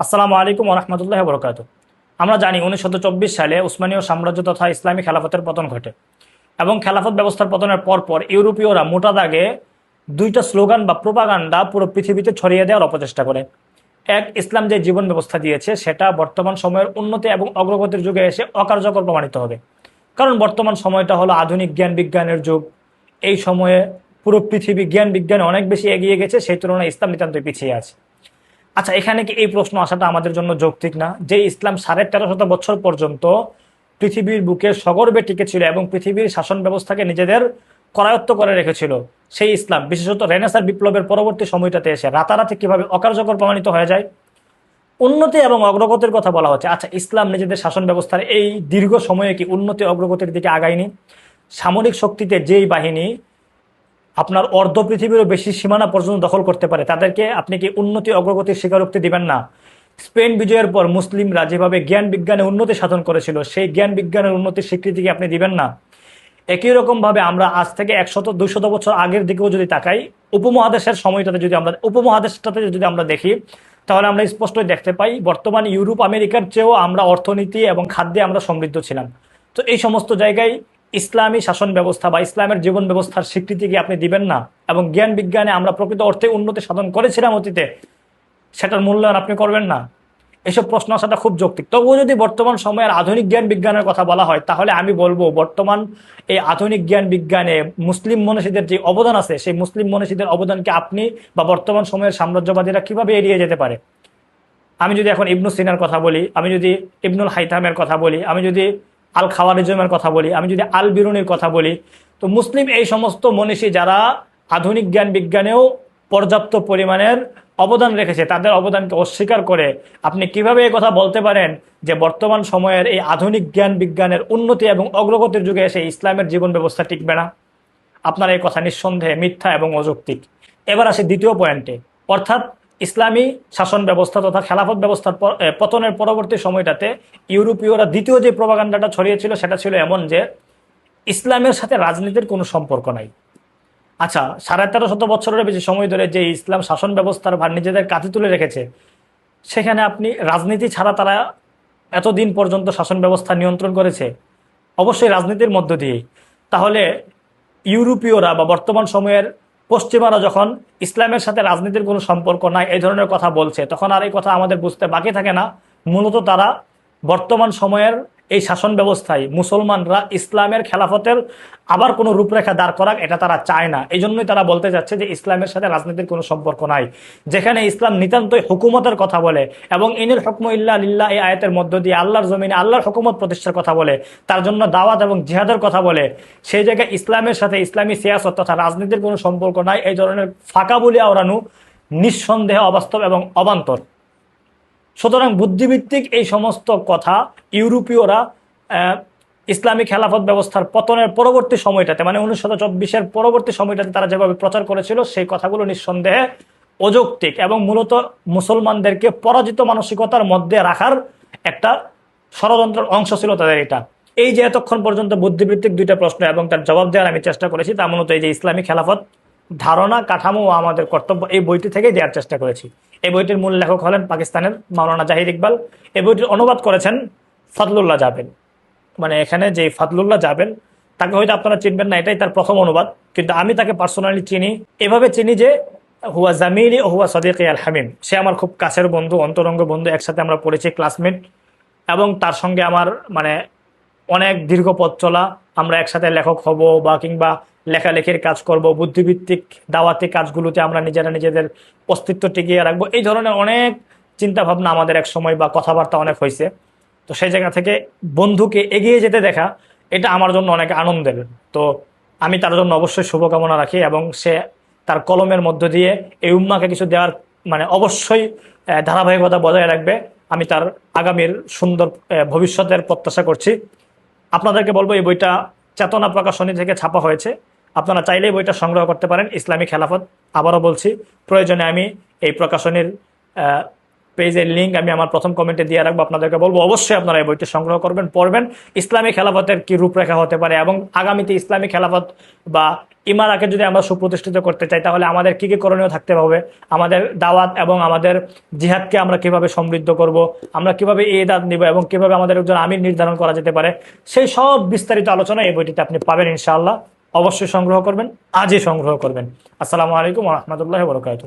আসসালামু আলাইকুম রহমতুল্লাহ বরকাত আমরা জানি উনিশশো চব্বিশ সালে উসমানীয় সাম্রাজ্য তথা ইসলামী খেলাফতের পতন ঘটে এবং খেলাফত ব্যবস্থার পতনের পরপর ইউরোপীয়রা মোটা দাগে দুইটা স্লোগান বা প্রোপাগান্ডা পুরো পৃথিবীতে ছড়িয়ে দেওয়ার অপচেষ্টা করে। এক, ইসলাম যে জীবন ব্যবস্থা দিয়েছে, সেটা বর্তমান সময়ের উন্নতি এবং অগ্রগতির যুগে এসে অকার্যকর প্রমাণিত হবে। কারণ বর্তমান সময়টা হলো আধুনিক জ্ঞান বিজ্ঞানের যুগ। এই সময়ে পুরো পৃথিবী জ্ঞান বিজ্ঞানে অনেক বেশি এগিয়ে গেছে, সেই তুলনায় ইসলাম নিতান্তই পিছিয়ে আছে। আচ্ছা এখানে কি এই প্রশ্ন আসাটা আমাদের জন্য যৌক্তিক না? যে ইসলাম সাড়ে তেরো শত বছর পর্যন্ত পৃথিবীর বুকে সগর্বে টিকেছিল এবং পৃথিবীর শাসন ব্যবস্থাকে নিজেদের করায়ত্ত করে রেখেছিল, সেই ইসলাম, বিশেষত রেনেসার বিপ্লবের পরবর্তী সময়টাতে এসে রাতারাতি কীভাবে অকার্যকর প্রমাণিত হয়ে যায়? উন্নতি এবং অগ্রগতির কথা বলা হচ্ছে। আচ্ছা ইসলাম নিজেদের শাসন ব্যবস্থার এই দীর্ঘ সময়ে কি উন্নতি অগ্রগতির দিকে আগায়নি? সামরিক শক্তিতে যেই বাহিনী আপনার অর্ধ পৃথিবীরও বেশি সীমানা পর্যন্ত দখল করতে পারে। তাদেরকে আপনি কি উন্নতি অগ্রগতির স্বীকারোক্তি দিবেন না? স্পেন বিজয়ের পর মুসলিমরা যেভাবে জ্ঞান বিজ্ঞানে উন্নতি সাধন করেছিল, সেই জ্ঞান বিজ্ঞানের উন্নতির স্বীকৃতি কি আপনি দিবেন না? একই রকম ভাবে আমরা আজ থেকে একশত, দুইশত বছর আগের দিকেও যদি তাকাই, উপমহাদেশের সময়টাতে যদি আমরা উপমহাদেশটাতে যদি আমরা দেখি, তাহলে আমরা স্পষ্টই দেখতে পাই, বর্তমান ইউরোপ, আমেরিকার চেয়েও আমরা অর্থনীতি এবং খাদ্যে আমরা সমৃদ্ধ ছিলাম। তো এই সমস্ত জায়গায় ইসলামী শাসন ব্যবস্থা বা ইসলামের জীবন ব্যবস্থার স্বীকৃতি কি আপনি দিবেন না? এবং জ্ঞান বিজ্ঞানে আমরা প্রকৃত অর্থে উন্নতি সাধন করেছিলাম অতীতে, সেটার মূল্যায়ন আপনি করবেন না? এসব প্রশ্ন আসাটা খুব যৌক্তিক। তবুও যদি বর্তমান সময়ের আধুনিক জ্ঞান বিজ্ঞানের কথা বলা হয়, তাহলে আমি বলব বর্তমান এই আধুনিক জ্ঞান বিজ্ঞানে মুসলিম মনীষীদের যে অবদান আছে, সেই মুসলিম মনীষীদের অবদানকে আপনি বা বর্তমান সময়ের সাম্রাজ্যবাদীরা কীভাবে এড়িয়ে যেতে পারে? আমি যদি এখন ইবনু সিনার কথা বলি, আমি যদি ইবনুল হাইতামের কথা বলি, আমি যদি আল খাওয়ারিজমের কথা বলি, আমি যদি আল বিরুনির কথা বলি, তো মুসলিম এই সমস্ত মনীষী যারা আধুনিক জ্ঞান বিজ্ঞানেও পর্যাপ্ত পরিমাণের অবদান রেখেছে, তাদের অবদানকে অস্বীকার করে আপনি কীভাবে এই কথা বলতে পারেন যে বর্তমান সময়ের এই আধুনিক জ্ঞান বিজ্ঞানের উন্নতি এবং অগ্রগতির যুগে এসে ইসলামের জীবন ব্যবস্থা টিকবে না? আপনার এই কথা নিঃসন্দেহে মিথ্যা এবং অযৌক্তিক। এবার আসে দ্বিতীয় পয়েন্টে অর্থাৎ ইসলামী শাসন ব্যবস্থা তথা খেলাফত ব্যবস্থার পতনের পরবর্তী সময়টাতে ইউরোপীয়রা দ্বিতীয় যে প্রবাগান্ডাটা ছড়িয়েছিল সেটা ছিল এমন যে ইসলামের সাথে রাজনীতির কোনো সম্পর্ক নাই। আচ্ছা সাড়ে তেরো শত বছরের বেশি সময় ধরে যে ইসলাম শাসন ব্যবস্থার ভার নিজেদের কাঁধে তুলে রেখেছে, সেখানে আপনি রাজনীতি ছাড়া তারা এতদিন পর্যন্ত শাসন ব্যবস্থা নিয়ন্ত্রণ করেছে, অবশ্যই রাজনীতির মধ্য দিয়েই। তাহলে ইউরোপীয়রা বা বর্তমান সময়ের পশ্চিমারা যখন ইসলামের সাথে রাজনীতির কোনো সম্পর্ক নাই, এই ধরনের কথা বলছে, তখন আর এই কথা আমাদের বুঝতে বাকি থাকে না। মূলত তারা বর্তমান সময়ের এই শাসন ব্যবস্থায় মুসলমানরা ইসলামের খেলাফতের আবার কোনো রূপরেখা দাঁড় করাক, এটা তারা চায় না। এই জন্যই তারা বলতে যাচ্ছে যে ইসলামের সাথে রাজনীতির কোনো সম্পর্ক নাই। যেখানে ইসলাম নিতান্তই হুকুমতের কথা বলে এবং ইনিল হকম ইল্লা লিল্লাহ, এই আয়াতের মধ্য দিয়ে আল্লাহর জমিনে আল্লাহর হুকুমত প্রতিষ্ঠার কথা বলে, তার জন্য দাওয়াত এবং জিহাদের কথা বলে। সেই জায়গায় ইসলামের সাথে ইসলামী সিয়াসত তথা রাজনীতির কোনো সম্পর্ক নাই। এই ধরনের ফাঁকা বলিয়া ওড়ানো নিঃসন্দেহে অবাস্তব এবং অবান্তর। সুতরাং বুদ্ধিভিত্তিক এই সমস্ত কথা ইউরোপীয়রা ইসলামী খেলাফত ব্যবস্থার পতনের পরবর্তী সময়টাতে মানে উনিশশো চব্বিশের পরবর্তী সময়টাতে তারা যেভাবে প্রচার করেছিল, সেই কথাগুলো নিঃসন্দেহে অযৌক্তিক এবং মূলত মুসলমানদেরকে পরাজিত মানসিকতার মধ্যে রাখার একটা ষড়যন্ত্রের অংশ ছিল তাদের এটা। এই যে এতক্ষণ পর্যন্ত বুদ্ধিভিত্তিক দুইটা প্রশ্ন এবং তার জবাব দেওয়ার আমি চেষ্টা করেছি তার মূলত এই যে ইসলামী খেলাফত ধারণা, কাঠামো আমাদের কর্তব্য, এই বইটি থেকে দেওয়ার চেষ্টা করেছি। এই বইটির মূল লেখক হলেন পাকিস্তানের মাওলানা জাহির ইকবাল। এই বইটির অনুবাদ করেছেন ফাতলুল্লাহ জাবেন মানে এখানে যে ফাতলুল্লাহ যাবেন তাকে হয়তো আপনারা চিনবেন না, এটাই তার প্রথম অনুবাদ। কিন্তু আমি তাকে পার্সোনালি চিনি। এভাবে চিনি যে হুয়া জামিলি ও হুয়া সদিক আল হামিম। সে আমার খুব কাছের বন্ধু, অন্তরঙ্গ বন্ধু, একসাথে আমরা পড়েছি ক্লাসমেট এবং তার সঙ্গে আমার মানে অনেক দীর্ঘ পথ চলা। আমরা একসাথে লেখক হব বা কিংবা লেখালেখির কাজ করব বুদ্ধিভিত্তিক দাওয়াতি কাজগুলোতে আমরা নিজেরা নিজেদের অস্তিত্ব টিকিয়ে রাখব। এই ধরনের অনেক চিন্তা ভাবনা আমাদের এক সময় বা কথাবার্তা অনেক হয়েছে। তো সেই জায়গা থেকে বন্ধুকে এগিয়ে যেতে দেখা, এটা আমার জন্য অনেক আনন্দের। তো আমি তার জন্য অবশ্যই শুভকামনা রাখি এবং সে তার কলমের মধ্য দিয়ে এই উম্মাকে কিছু দেওয়ার মানে অবশ্যই ধারাবাহিকতা বজায় রাখবে। আমি তার আগামীর সুন্দর ভবিষ্যতের প্রত্যাশা করছি। আপনাদেরকে বলব, এই বইটা চেতনা প্রকাশনী থেকে ছাপা হয়েছে। আপনারা চাইলেই বইটা সংগ্রহ করতে পারেন, ইসলামী খেলাফত। আবারও বলছি, প্রয়োজনে আমি এই প্রকাশনীর পেজের লিঙ্ক আমি আমার প্রথম কমেন্টে দিয়ে রাখব, আপনাদেরকে বলব, অবশ্যই আপনারা এই বইটি সংগ্রহ করবেন, পড়বেন। ইসলামী খেলাফতের কি রূপরেখা হতে পারে এবং আগামীতে ইসলামী খেলাফত বা ইমারাকে যদি আমরা সুপ্রতিষ্ঠিত করতে চাই, তাহলে আমাদের কী কী করণীয় থাকতে হবে? আমাদের দাওয়াত এবং আমাদের জিহাদকে আমরা কীভাবে সমৃদ্ধ করব? আমরা কীভাবে এই দাঁত নিব এবং কীভাবে আমাদের একজন আমির নির্ধারণ করা যেতে পারে? সেই সব বিস্তারিত আলোচনা এই বইটিতে আপনি পাবেন ইনশাআল্লাহ। অবশ্যই সংগ্রহ করবেন আজই সংগ্রহ করবেন। আসসালামু আলাইকুম রহমতুল্লাহ বরকাত